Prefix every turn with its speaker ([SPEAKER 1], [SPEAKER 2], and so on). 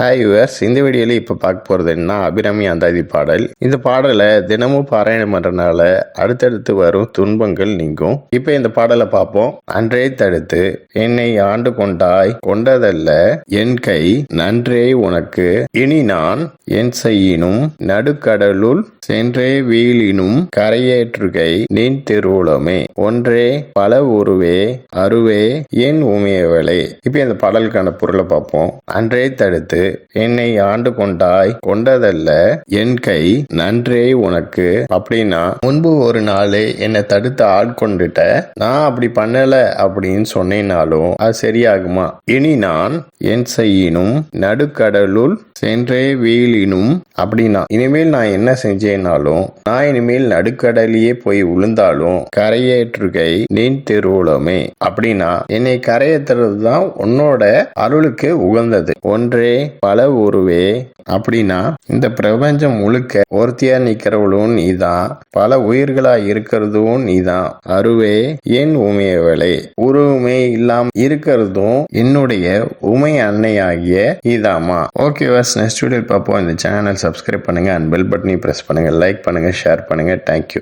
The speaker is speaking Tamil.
[SPEAKER 1] ஹாய் யூஎஸ் இந்த வீடியோவில் இப்போ பார்க்க போகிறது என்ன? அபிராமி அந்தாதி பாடல். இந்த பாடலை தினமும் பாராயணம் பண்ணுறனால அடுத்தடுத்து வரும் துன்பங்கள் நீங்கும். இப்போ இந்த பாடலை பார்ப்போம். அன்றே தடுத்து என்னை ஆண்டு கொண்டாய் கொண்டதல்ல. என் கை நன்றே உனக்கு. இனி நான் என் செய்யினும் நடுக்கடலுள் சென்றே வீழினும் கரையேற்றுகை நின் திருவுளமே. ஒன்றே பல உருவே அருவே என் உமையவளே. இப்போ இந்த பாடலுக்கான பொருளை பார்ப்போம். அன்றே தடுத்து என்னை ஆண்டு கொண்டாய் கொண்டதல்ல என் கை நன்றே உனக்கு. அப்படின்னா முன்பு ஒரு நாள் என்னை தடுத்து ஆட்கொண்டுட்ட நான் அப்படி பண்ணல அப்படின்னு சொன்னேனாலும் அது சரியாகுமா? இனி நான் என் செய்யினும் நடுக்கடலுள் சென்றே வீழினும் அப்படின்னா இனிமேல் நான் என்ன செஞ்சேனாலும் நான் இனிமேல் நடுக்கடலையே போய் விழுந்தாலும் கரையேற்றுகை நீ திருவுளமே. அப்படின்னா என்னை கரையேற்றுறது தான் உன்னோட அருளுக்கு உகந்தது. ஒன்றே பல உருவே அப்படின்னா இந்த பிரபஞ்சம் முழுக்க ஒருத்தியா நிக்கிறவளும் நீதான். பல உயிர்களா இருக்கிறதும் நீதான். அருவே என் உமையவளே? உருவமே இல்லாம இருக்கிறதும் என்னுடைய உமை அன்னையாகிய இதாமா ஓகே வாஸ் நெக்ஸ்ட் வீடியோ பார்ப்போம். இந்த சேனல் சப்ஸ்கிரைப் பண்ணுங்க அண்ட் பெல் பட்டனையும் ப்ரெஸ் பண்ணுங்க லைக் பண்ணுங்க ஷேர் பண்ணுங்க. Thank you